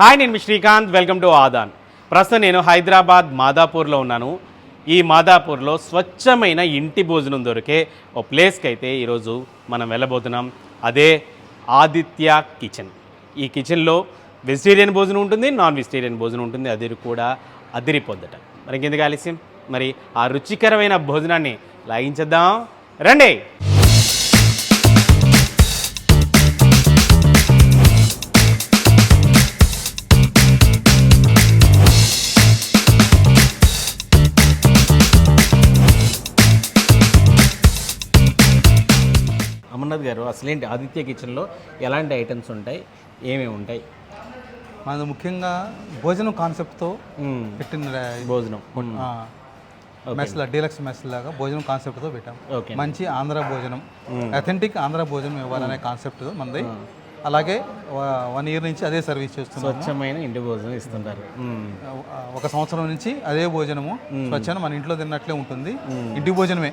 Hi నేను మీ Srikanth. Welcome to Aadhan. ప్రస్తుతం నేను హైదరాబాద్ మాదాపూర్లో ఉన్నాను. ఈ మాదాపూర్లో స్వచ్ఛమైన ఇంటి భోజనం దొరికే ఓ ప్లేస్కి అయితే ఈరోజు మనం వెళ్ళబోతున్నాం. అదే ఆదిత్య కిచెన్. ఈ కిచెన్లో వెజిటేరియన్ భోజనం ఉంటుంది నాన్ వెజిటేరియన్ భోజనం ఉంటుంది. అది కూడా అదిరిపోద్దట. మరి ఇంకెందుకు ఆలస్యం? మరి ఆ రుచికరమైన భోజనాన్ని లాగించేద్దాం. రండి! అమర్నాథ్ గారు అసలేంటి ఆదిత్య కిచెన్లో ఎలాంటి ఐటమ్స్ ఉంటాయి? ఏమేమి ఉంటాయి? మనది ముఖ్యంగా భోజనం కాన్సెప్ట్తో. పెట్టిన భోజనం. మ్మ్. మెస్ డీలక్స్ మెస్ లాగా భోజనం కాన్సెప్ట్తో పెట్టాం. ఓకే. మంచి ఆంధ్ర భోజనం. అథెంటిక్ ఆంధ్ర భోజనం ఇవ్వాలనే కాన్సెప్ట్ మనది. అలాగే వన్ ఇయర్ నుంచి అదే సర్వీస్ చేస్తున్నాం స్వచ్ఛమైన ఇంటి భోజనం ఇస్తుంటారు. ఒక సంవత్సరం నుంచి అదే భోజనము. స్వచ్ఛంగా మన ఇంట్లో తిన్నట్లే ఉంటుంది. ఇంటి భోజనమే.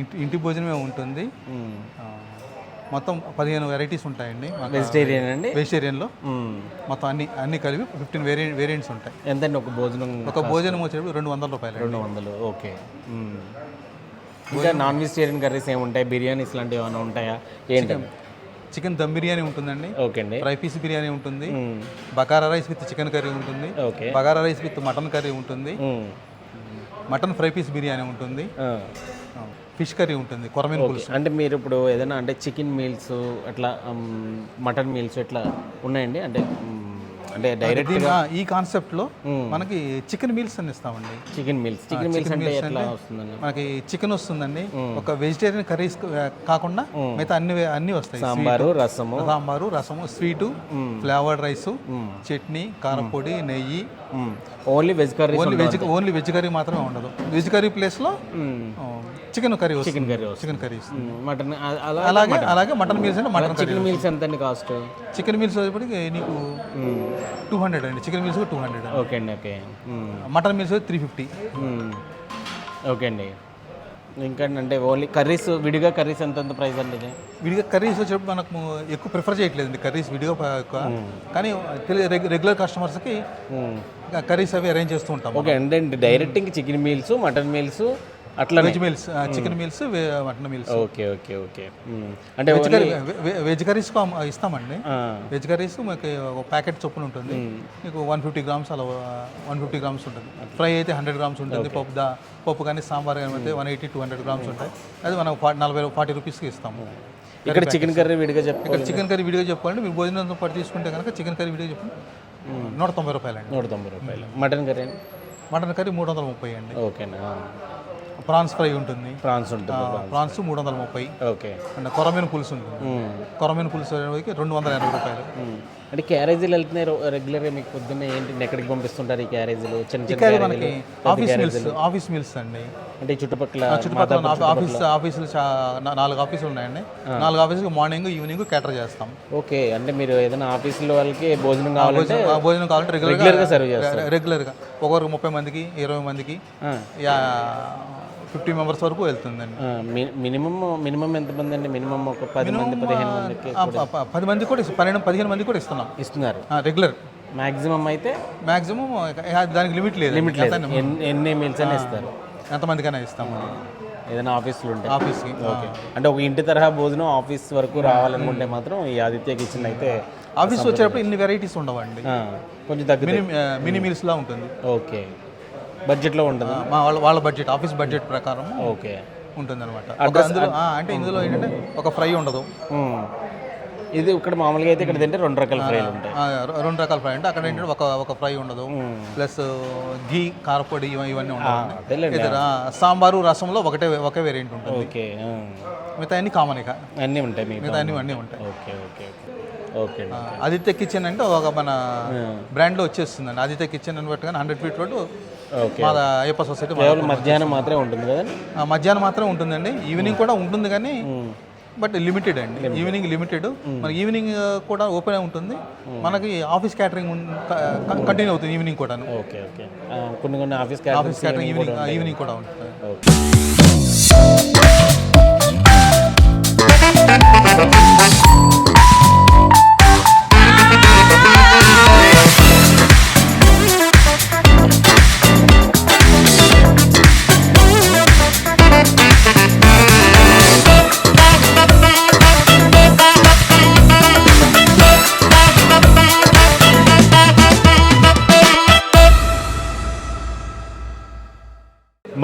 ఇంటి ఇంటి భోజనమే ఉంటుంది. మొత్తం పదిహేను వెరైటీస్ ఉంటాయండి. వెజిటేరియన్ అండి? వెజిటేరియన్లో. మొత్తం అన్ని అన్ని కలిపి ఫిఫ్టీన్ వేరియంట్ వేరియంట్స్ ఉంటాయి. ఎంతండి ఒక భోజనం ఒక భోజనం వచ్చేటప్పుడు రెండు వందల రూపాయలు రెండు వందలు ఓకే. ఇంకా నాన్ వెజిటేరియన్ కర్రీస్ ఏముంటాయి? బిర్యానీస్ లాంటివి ఏమైనా ఉంటాయా? ఏంటి? చికెన్ దమ్ బిర్యానీ ఉంటుందండి. ఓకే అండి. ఫ్రై పీస్ బిర్యానీ ఉంటుంది. Bagara rice with chicken curry ఉంటుంది. Okay. Bagara rice with mutton curry ఉంటుంది. మటన్ ఫ్రై పీస్ బిర్యానీ ఉంటుంది. ఫిష్ కర్రీ ఉంటుంది కొరమీన పులుసు. అంటే మీరు ఇప్పుడు ఏదైనా అంటే చికెన్ మీల్స్ అట్లా మటన్ మీల్స్ ఇట్లా ఉన్నాయండి? అంటే అంటే డైరెక్ట్ ఈ కాన్సెప్ట్లో మనకి చికెన్ మీల్స్ అని ఇస్తామండి. Chicken meals. చికెన్ మీల్స్ అంటే ఎట్లా వస్తుందండి? మనకి చికెన్ వస్తుందండి. ఒక వెజిటేరియన్ కర్రీస్ కాకుండా మిగతా అన్ని అన్ని వస్తాయి. సాంబారు రసము. సాంబారు రసము స్వీటు ఫ్లేవర్డ్ రైస్ చట్నీ కారపొడి నెయ్యి. Only veg curry only veg only veg curry మాత్రమే ఉండదు. వెజ్ కర్రీ ప్లేస్లో chicken curry chicken curry chicken curry mutton అలా అలాగే అలాగే మటన్. మీల్స్ అంటే మటన్ చికెన్ మీల్స్ ఎంత కాస్ట్? చికెన్ మీల్స్ వచ్చేప్పటికి నీకు టూ హండ్రెడ్ అండి. Chicken meals two hundred okay అండి okay. Mutton meals three fifty. Okay అండి. ఇంకా అంటే ఓన్లీ కర్రీస్ విడిగా కర్రీస్ ఎంత ఎంత ప్రైస్ అండి ఇది? విడిగా కర్రీస్ వచ్చేటప్పుడు మనకు ఎక్కువ ప్రిఫర్ చేయట్లేదండి కర్రీస్ విడిగా కానీ రెగ్యులర్ కస్టమర్స్కి. కర్రీస్ అవి అరేంజ్ చేస్తూ ఉంటాం ఓకే అంటే డైరెక్ట్ ఇంక చికెన్ మీల్స్ మటన్ మీల్స్ అట్లా veg meals chicken meals mutton meals okay okay okay. మ్. అంటే వెజ్ కర్రీ వెజ్ కర్రీస్ ఇస్తామండి. వెజ్ కర్రీస్ మనకి ఒక ప్యాకెట్ చొప్పున ఉంటుంది. మీకు వన్ ఫిఫ్టీ గ్రామ్స్ అలా వన్ ఫిఫ్టీ గ్రామ్స్ ఉంటుంది. ఫ్రై అయితే హండ్రెడ్ గ్రామ్స్ ఉంటుంది. పప్పు దా పప్పు కానీ సాంబార్ కానీ అయితే one eighty two hundred grams ఉంటాయి. అది మనం నలభై ఫార్టీ రూపీస్కి ఇస్తాము. ఇక్కడ చికెన్ కర్రీ విడిగా చెప్పు ఇక్కడ చికెన్ కర్రీ విడిగా చెప్పాలంటే మీరు భోజనంతో పాటు తీసుకుంటే కనుక చికెన్ కర్రీ విడిగా చెప్పండి నూట తొంభై రూపాయలు అండి నూట తొంభై రూపాయలు. Mutton curry? మటన్ కర్రీ మూడు వందల ముప్పై అండి. ఓకేనా? ప్రాన్స్ ఫ్రై ఉంటుంది. ప్రాన్స్ ఉంటుంది ప్రాన్స్ మూడు వందల ముప్పై. ఓకే. అండ్ కొరమీన పులుసు ఉంటుంది. కొరమీన పులుసు అనేవి రెండు వందల ఎనభై రూపాయలు. అంటే క్యారేజీలు వెళ్తున్నాయి రెగ్యులర్గా మీకు పొద్దున్నే ఏంటి ఎక్కడికి పంపిస్తుంటారు ఈ క్యారేజీలు? చిన్న చిన్న మనకి ఆఫీస్ మిల్స్ ఆఫీస్ మిల్స్ అండి. అంటే చుట్టుపక్కల చుట్టుపక్కల ఆఫీస్ ఆఫీసులు నాలుగు ఆఫీసులు ఉన్నాయండి. నాలుగు ఆఫీసులు మార్నింగ్ ఈవినింగ్ క్యాటర్ చేస్తాం. ఓకే. అంటే మీరు ఏదైనా ఆఫీసులో వాళ్ళకి భోజనం కావాలంటే భోజనం కావాలంటే రెగ్యులర్ రెగ్యులర్గా సర్వ్ చేస్తారు. రెగ్యులర్గా ఒకరికి ముప్పై మందికి ఇరవై మందికి. ఫిఫ్టీ మెంబర్స్ వరకు వెళ్తుందండి. మినిమం మినిమం ఎంతమంది అండి? మినిమం ఒక పది మంది పదిహేను మందికి పది మంది కూడా. పన్నెండు పదిహేను మంది కూడా ఇస్తున్నాం. ఇస్తున్నారు. రెగ్యులర్. మాక్సిమం అయితే మాక్సిమం దానికి లిమిట్ లేదు. లిమిట్ లేదు. ఎన్ని- మీల్స్ అని ఇస్తారు. ఎంతమందికైనా ఇస్తాము. ఏదైనా ఆఫీసులు ఉంటాయి ఆఫీస్కి ఓకే. అంటే ఒక ఇంటి తరహా భోజనం ఆఫీస్ వరకు రావాలనుకుంటే మాత్రం ఈ ఆదిత్య కిచెన్ అయితే ఆఫీస్ వచ్చేటప్పుడు ఇన్ని వెరైటీస్ ఉండవండి. కొంచెం మినీ మినీ మీల్స్లా ఉంటుంది. ఓకే. బడ్జెట్లో ఉంటుంది. మా వాళ్ళ వాళ్ళ బడ్జెట్ ఆఫీస్ బడ్జెట్ ప్రకారం ఓకే. ఉంటుంది అనమాట అందులో అంటే ఇందులో ఏంటంటే ఒక ఫ్రై ఉండదు. ఇది ఇక్కడ మామూలుగా అయితే ఇక్కడ తింటే రెండు రకాల ఫ్రైలు ఉంటాయి. రెండు రకాల ఫ్రై అంటే అక్కడ ఏంటంటే ఒక ఒక ఫ్రై ఉండదు. ప్లస్ గీ కారపొడి ఇవ- ఇవన్నీ ఉండవు సాంబారు రసంలో ఒకటే ఒకే వేరియంట్ ఉంటుంది. ఓకే. మిగతా అన్ని కామన్ ఇక. అన్నీ ఉంటాయి మిగతా అన్ని అన్నీ ఉంటాయి. Okay okay okay. Okay. Aditya kitchen అంటే ఒక మన బ్రాండ్లో వచ్చేస్తుందండి. ఆదిత్య కిచెన్ అని పెట్టుకొని హండ్రెడ్ ఫీట్ రోడ్ ఓకే. మా అయ్యప్ప సొసైటీ మధ్యాహ్నం మాత్రమే ఉంటుంది కదండి ఆ, మధ్యాహ్నం మాత్రం ఉంటుందండి. ఈవినింగ్ కూడా ఉంటుంది కానీ బట్ లిమిటెడ్ అండి. Evening limited. మనకి ఈవినింగ్ కూడా ఓపెన్ ఉంటుంది. మనకి ఆఫీస్ క్యాటరింగ్ కంటిన్యూ అవుతుంది ఈవినింగ్ కూడా ఓకే ఓకే. కొన్ని కొన్ని office office catering evening evening కూడా ఉంటుంది okay.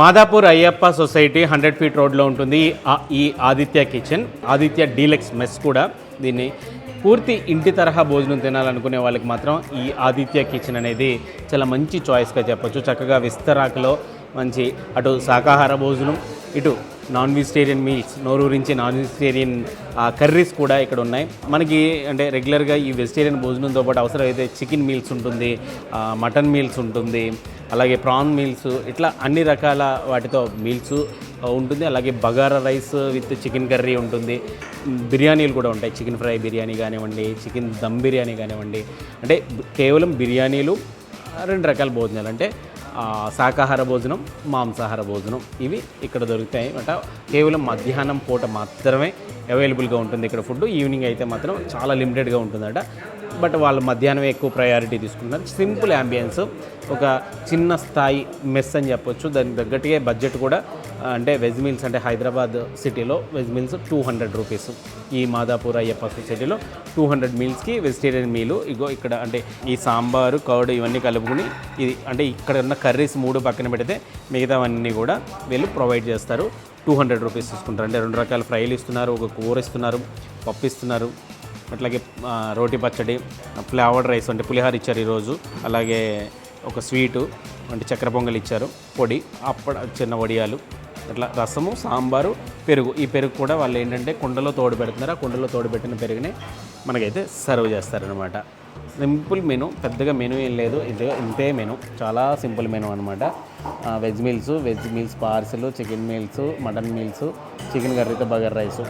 Madhapur Ayyappa society hundred feet రోడ్లో ఉంటుంది. ఆ- ఈ Aditya kitchen Aditya deluxe mess కూడా దీన్ని పూర్తి ఇంటి తరహా భోజనం తినాలనుకునే వాళ్ళకి మాత్రం ఈ ఆదిత్య కిచెన్ అనేది చాలా మంచి చాయిస్గా చెప్పొచ్చు. చక్కగా విస్తరాకులో మంచి అటు శాకాహార భోజనం ఇటు నాన్ వెజిటేరియన్ మీల్స్ నోరూరించి నాన్ వెజిటేరియన్ కర్రీస్ కూడా ఇక్కడ ఉన్నాయి. మనకి అంటే రెగ్యులర్గా ఈ వెజిటేరియన్ భోజనంతో పాటు అవసరమైతే చికెన్ మీల్స్ ఉంటుంది మటన్ మీల్స్ ఉంటుంది అలాగే ప్రాన్ మీల్స్ ఇట్లా అన్ని రకాల వాటితో మీల్స్ ఉంటుంది. అలాగే bagara rice with chicken curry ఉంటుంది. బిర్యానీలు కూడా ఉంటాయి. చికెన్ ఫ్రై బిర్యానీ కానివ్వండి చికెన్ దమ్ బిర్యానీ కానివ్వండి. అంటే కేవలం బిర్యానీలు రెండు రకాల భోజనాలు. అంటే శాకాహార భోజనం మాంసాహార భోజనం ఇవి ఇక్కడ దొరుకుతాయి అంట కేవలం మధ్యాహ్నం పూట మాత్రమే అవైలబుల్గా ఉంటుంది ఇక్కడ ఫుడ్ ఈవినింగ్ అయితే మాత్రం చాలా లిమిటెడ్గా ఉంటుందట బట్ వాళ్ళు మధ్యాహ్నం ఎక్కువ ప్రయారిటీ తీసుకుంటున్నారు. సింపుల్ యాంబియన్స్ ఒక చిన్న స్థాయి మెస్ అని చెప్పొచ్చు. దానికి తగ్గట్టుగా బడ్జెట్ కూడా అంటే వెజ్ మీల్స్ అంటే హైదరాబాద్ సిటీలో veg meals two hundred rupees ఈ మాదాపూర్ అయ్యప్ప సొసైటీలో టూ హండ్రెడ్ మీల్స్కి వెజిటేరియన్ మీలు ఇగో ఇక్కడ అంటే ఈ సాంబారు కర్డ్ ఇవన్నీ కలుపుకుని ఇది అంటే ఇక్కడ ఉన్న కర్రీస్ మూడు పక్కన పెడితే మిగతావన్నీ కూడా వీళ్ళు ప్రొవైడ్ చేస్తారు. టూ హండ్రెడ్ రూపీస్ తీసుకుంటారు. అంటే రెండు రకాల ఫ్రైలు ఇస్తున్నారు ఒక కూర ఇస్తున్నారు పప్పు ఇస్తున్నారు. అట్లాగే రోటి పచ్చడి ఫ్లేవర్డ్ రైస్ అంటే పులిహార ఇచ్చారు ఈరోజు. అలాగే ఒక స్వీటు అంటే చక్కెర పొంగల్ ఇచ్చారు. పొడి అప్పడ చిన్న వడియాలు అట్లా రసము సాంబారు పెరుగు. ఈ పెరుగు కూడా వాళ్ళు ఏంటంటే కుండలో తోడు పెడుతున్నారు. ఆ కుండలో తోడు పెట్టిన పెరుగుని మనకైతే సర్వ్ చేస్తారనమాట సింపుల్ మెను పెద్దగా మెను ఏం లేదు. ఇది ఇంతే మెను. చాలా సింపుల్ మెను అనమాట veg meals veg meals parcel chicken meals mutton meals chicken కర్రీతో bagara rice.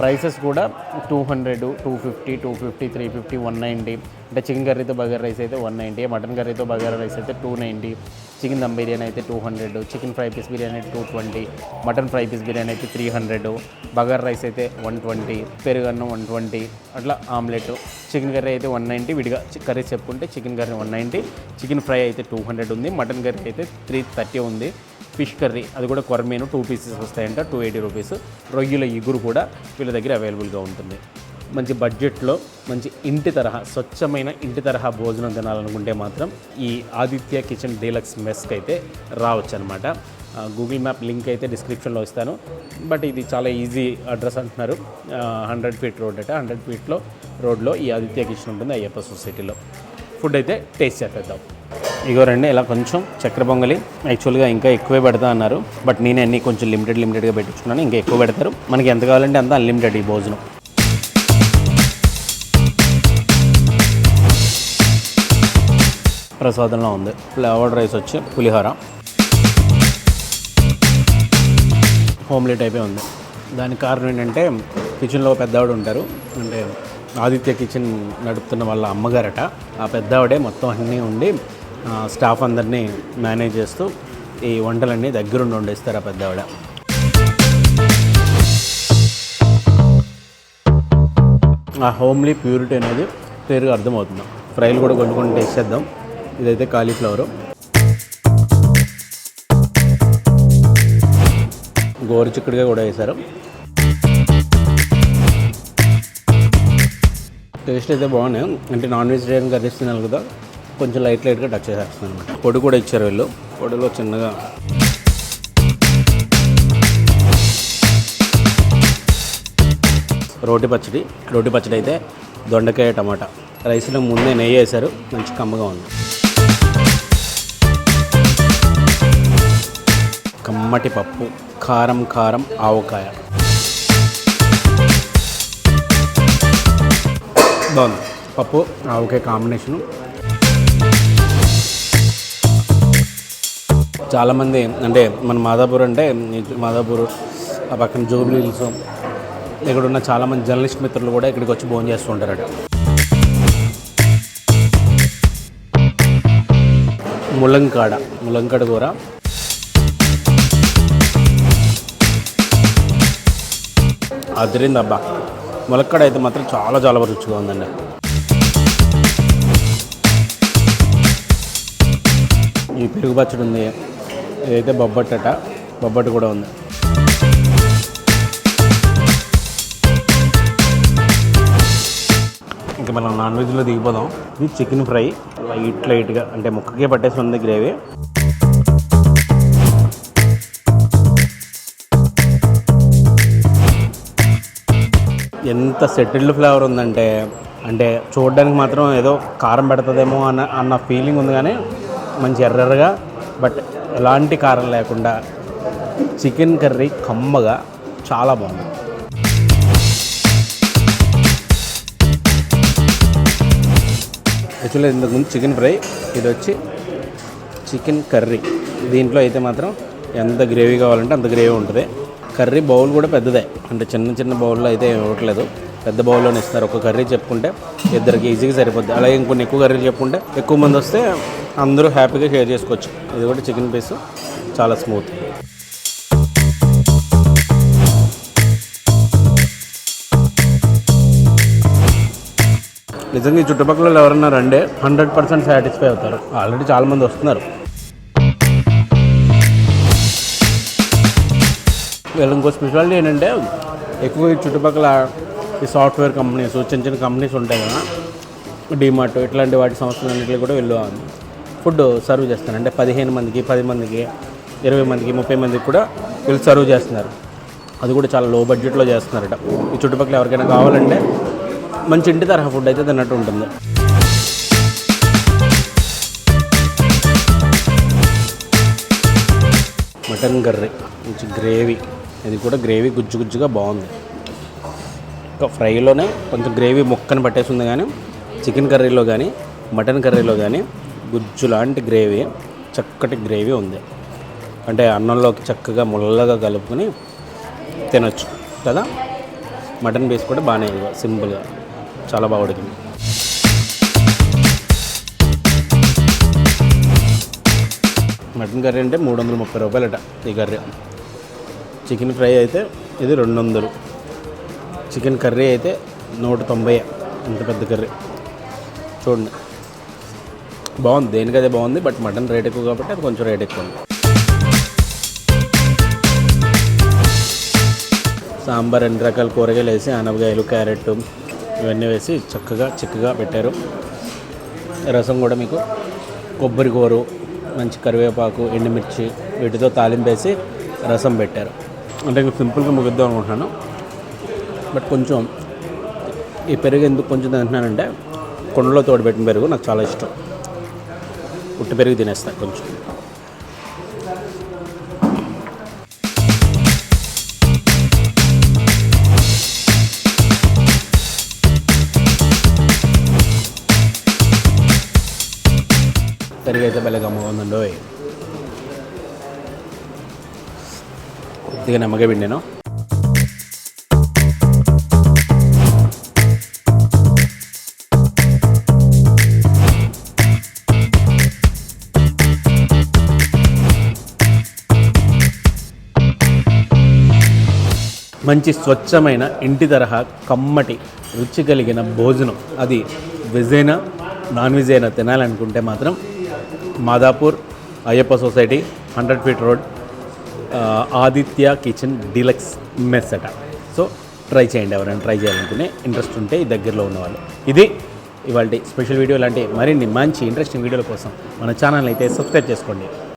Prices కూడా two hundred two fifty two fifty three fifty one ninety. అంటే చికెన్ కర్రీతో బగర్ రైస్ అయితే వన్ నైంటీ మటన్ కర్రీతో బగర్ రైస్ అయితే two ninety. Chicken dum biryani అయితే two hundred chicken fry piece biryani అయితే two twenty mutton fry piece biryani అయితే three hundred bagara rice అయితే one twenty పెరుగన్నం వన్ ట్వంటీ అట్లా ఆమ్లెట్ చికెన్ కర్రీ అయితే one ninety విడిగా కర్రీ చెప్పుకుంటే chicken curry one ninety chicken fry అయితే two hundred ఉంది మటన్ కర్రీ అయితే త్రీ థర్టీ ఉంది ఫిష్ కర్రీ అది కూడా కొరమీను టూ పీసెస్ వస్తాయంట టూ ఎయిటీ రూపీస్ రొయ్యల ఇగురు కూడా వీళ్ళ దగ్గర అవైలబుల్గా ఉంటుంది. మంచి బడ్జెట్లో మంచి ఇంటి తరహా స్వచ్ఛమైన ఇంటి తరహా భోజనం తినాలనుకుంటే మాత్రం ఈ ఆదిత్య కిచెన్ డీలక్స్ మెస్కి అయితే రావచ్చు అనమాట గూగుల్ మ్యాప్ లింక్ అయితే డిస్క్రిప్షన్లో ఇస్తాను. బట్ ఇది చాలా ఈజీ అడ్రస్ అంటున్నారు. హండ్రెడ్ ఫీట్ రోడ్ అంటే. హండ్రెడ్ ఫీట్లో రోడ్లో ఈ ఆదిత్య కిచెన్ ఉంటుంది అయ్యప్ప సొసైటీలో. ఫుడ్ అయితే టేస్ట్ చేద్దాం ఇగో రండి ఇలా కొంచెం చక్కెర పొంగలి. యాక్చువల్గా ఇంకా ఎక్కువే పెడతా అన్నారు. బట్ నేను అన్ని కొంచెం లిమిటెడ్ లిమిటెడ్గా పెట్టించుకున్నాను. ఇంకా ఎక్కువ పెడతారు. మనకి ఎంత కావాలంటే అంత అన్లిమిటెడ్ ఈ భోజనం. ప్రసాదంలో ఉంది. ఫ్లేవర్డ్ రైస్ వచ్చి పులిహోర. హోమ్లీ టైపే ఉంది. దానికి కారణం ఏంటంటే కిచెన్లో పెద్దవాడు ఉంటారు. అంటే ఆదిత్య కిచెన్ నడుపుతున్న వాళ్ళ అమ్మగారట. ఆ పెద్దవాడే మొత్తం అన్నీ ఉండి స్టాఫ్ అందరినీ మేనేజ్ చేస్తూ ఈ వంటలన్నీ దగ్గరుండి వండిస్తారు ఆ పెద్దవాడ ఆ హోమ్లీ ప్యూరిటీ అనేది క్లియర్గా అర్థమవుతుంది. ఫ్రైలు కూడా కొన్ని కొన్ని టేస్ట్ చేద్దాం. ఇదైతే కాలీఫ్లవరు. గోరుచిక్కుడుగా కూడా వేశారు. టేస్ట్ అయితే బాగున్నాయి. అంటే నాన్ వెజిటేరియన్ కర్రీస్ తినాలి కదా. కొంచెం లైట్ లైట్గా టచ్ చేసేస్తున్నాను అనమాట పొడి కూడా ఇచ్చారు వీళ్ళు. పొడిలో చిన్నగా రోటి పచ్చడి. రోటి పచ్చడి అయితే దొండకాయ టమాటా. రైస్లో ముందే నెయ్యి వేశారు. మంచి కమ్మగా ఉంది. కమ్మటి పప్పు కారం కారం ఆవకాయ. బాగుంది. పప్పు ఆవకాయ కాంబినేషను. చాలామంది అంటే మన మాదాపూర్ అంటే మాదాపూర్ ఆ పక్కన జూబ్లీ హిల్స్ ఇక్కడ ఉన్న చాలామంది జర్నలిస్ట్ మిత్రులు కూడా ఇక్కడికి వచ్చి భోజనం చేస్తుంటారట ములంకాడ ములంకాడ కూర. అదిరింది అబ్బా. ములక్కడ అయితే మాత్రం చాలా చాలా రుచిగా ఉందండి. ఈ పెరుగు పచ్చడి ఉంది. ఇదైతే బొబ్బట్టట బొబ్బట్టు కూడా ఉంది. ఇంకా మనం నాన్ వెజ్లో దిగిపోదాం. ఇది చికెన్ ఫ్రై. లైట్ లైట్గా అంటే ముక్కకే పట్టేసి ఉంది గ్రేవీ. ఎంత సెటిల్డ్ ఫ్లేవర్ ఉందంటే అంటే చూడడానికి మాత్రం ఏదో కారం పెడుతుందేమో అన్న అన్న ఫీలింగ్ ఉంది కానీ మంచి ఎర్రగా బట్ ఎలాంటి కారం లేకుండా చికెన్ కర్రీ కమ్మగా చాలా బాగుంది. యాక్చువల్లీ ఇంతకుముందు చికెన్ ఫ్రై ఇది వచ్చి చికెన్ కర్రీ దీంట్లో అయితే మాత్రం ఎంత గ్రేవీ కావాలంటే అంత గ్రేవీ ఉంటుంది. కర్రీ బౌల్ కూడా పెద్దదే. అంటే చిన్న చిన్న బౌల్లో అయితే ఇవ్వట్లేదు. పెద్ద బౌల్లోనే ఇస్తారు. ఒక కర్రీ చెప్పుకుంటే ఇద్దరికి ఈజీగా సరిపోద్ది. అలాగే ఇంకొన్ని ఎక్కువ కర్రీలు చెప్పుకుంటే ఎక్కువ మంది వస్తే అందరూ హ్యాపీగా షేర్ చేసుకోవచ్చు. ఇది కూడా చికెన్ పీస్. చాలా స్మూత్. నిజంగా ఈ చుట్టుపక్కల ఎవరన్నా రండి హండ్రెడ్ పర్సెంట్ సాటిస్ఫై అవుతారు. ఆల్రెడీ చాలామంది వస్తున్నారు. వీళ్ళ ఇంకో స్పెషాలిటీ ఏంటంటే ఎక్కువ ఈ చుట్టుపక్కల ఈ సాఫ్ట్వేర్ కంపెనీస్ చిన్న చిన్న కంపెనీస్ ఉంటాయి కదా. డిమార్ట్ ఇట్లాంటి వాటి సంస్థలన్నింటికి కూడా వీళ్ళు ఫుడ్ సర్వ్ చేస్తారు. అంటే పదిహేను మందికి పది మందికి ఇరవై మందికి ముప్పై మందికి కూడా వీళ్ళు సర్వ్ చేస్తున్నారు. అది కూడా చాలా లో బడ్జెట్లో చేస్తున్నారట. ఈ చుట్టుపక్కల ఎవరికైనా కావాలంటే మంచి ఇంటి తరహా ఫుడ్ అయితే తిన్నట్టు ఉంటుంది. మటన్ కర్రీ మంచి గ్రేవీ ఇది కూడా గ్రేవీ గుజ్జు గుజ్జుగా బాగుంది. ఇంకా ఫ్రైలోనే కొంచెం గ్రేవీ ముక్కని పట్టేస్తుంది కానీ చికెన్ కర్రీలో కానీ మటన్ కర్రీలో కానీ గుజ్జు లాంటి గ్రేవీ చక్కటి గ్రేవీ ఉంది. అంటే అన్నంలోకి చక్కగా ముల్లగా కలుపుకొని తినొచ్చు. కదా? మటన్ పీస్ కూడా బాగానే సింపుల్గా. చాలా బాగా ఉడికింది. మటన్ కర్రీ అంటే మూడు వందల ముప్పై రూపాయలట ఈ కర్రీ. చికెన్ ఫ్రై అయితే ఇది రెండు వందలు చికెన్ కర్రీ అయితే నూట తొంభై ఇంత పెద్ద కర్రీ. చూడండి. బాగుంది. దేనికదే బాగుంది బట్ మటన్ రేట్ ఎక్కువ కాబట్టి అది కొంచెం రేట్ ఎక్కువ ఉంది. సాంబార్ అన్ని రకాల కూరగాయలు వేసి ఆనపకాయలు క్యారెట్ ఇవన్నీ వేసి చక్కగా చిక్కగా పెట్టారు. రసం కూడా మీకు కొబ్బరి కూర మంచి కరివేపాకు ఎండుమిర్చి వీటితో తాలింపు వేసి రసం పెట్టారు. అంటే ఇంకా సింపుల్గా ముగిద్దాం అనుకుంటున్నాను. బట్ కొంచెం ఈ పెరుగు ఎందుకు కొంచెం తింటున్నానంటే కొండలో తోడబెట్టిన పెరుగు నాకు చాలా ఇష్టం. ఉట్టి పెరుగు తినేస్తాను కొంచెం. పెరుగు అయితే భలే గమ్మగా ఉందండి ಈಗ ನಮಗೆ నమ్మగా మంచి స్వచ్ఛమైన ఇంటి తరహా కమ్మటి రుచి కలిగిన భోజనం. అది వెజ్ అయినా నాన్ వెజ్ అయినా తినాలనుకుంటే మాత్రం Madhapur Ayyappa society hundred feet road Aditya kitchen deluxe mess అట. సో ట్రై చేయండి ఎవరైనా ట్రై చేయాలనుకునే ఇంట్రెస్ట్ ఉంటే ఈ దగ్గరలో ఉన్నవాళ్ళు. ఇది ఇవాళ స్పెషల్ వీడియో లాంటి మరిన్ని మంచి ఇంట్రెస్టింగ్ వీడియోల కోసం మన ఛానల్ అయితే సబ్స్క్రైబ్ చేసుకోండి.